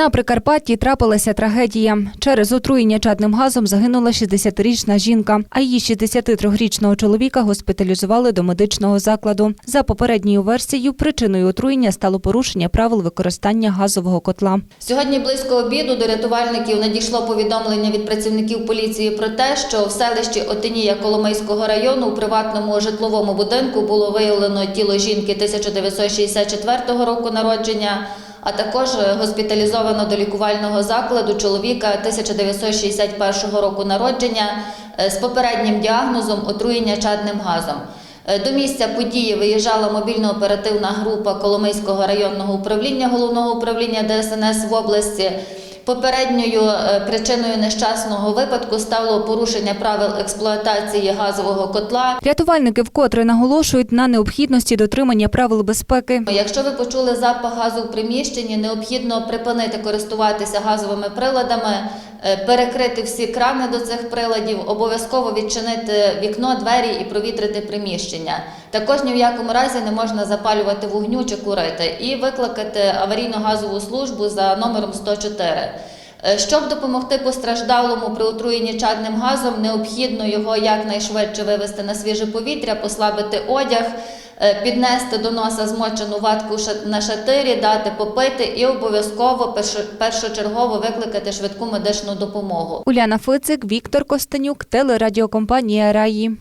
На Прикарпатті трапилася трагедія. Через отруєння чадним газом загинула 60-річна жінка, а її 63-річного чоловіка госпіталізували до медичного закладу. За попередньою версією, причиною отруєння стало порушення правил використання газового котла. Сьогодні близько обіду до рятувальників надійшло повідомлення від працівників поліції про те, що в селищі Отинія Коломийського району у приватному житловому будинку було виявлено тіло жінки 1964 року народження, а також госпіталізовано до лікувального закладу чоловіка 1961 року народження е, з попереднім діагнозом отруєння чадним газом. Е, До місця події виїжджала мобільно-оперативна група Коломийського районного управління головного управління ДСНС в області. Попередньою е, причиною нещасного випадку стало порушення правил експлуатації газового котла. Рятувальники вкотре наголошують на необхідності дотримання правил безпеки. Якщо ви почули запах газу в приміщенні, необхідно припинити користуватися газовими приладами, перекрити всі крани до цих приладів, обов'язково відчинити вікно, двері і провітрити приміщення. Також ні в якому разі не можна запалювати вогню чи курити і викликати аварійну газову службу за номером 104. Е, Щоб допомогти постраждалому при отруєнні чадним газом, необхідно його якнайшвидше вивести на свіже повітря, послабити одяг, е, піднести до носа змочену ватку на шатирі, дати попити і обов'язково першочергово викликати швидку медичну допомогу. Уляна Фицик, Віктор Костенюк, телерадіокомпанія Раї.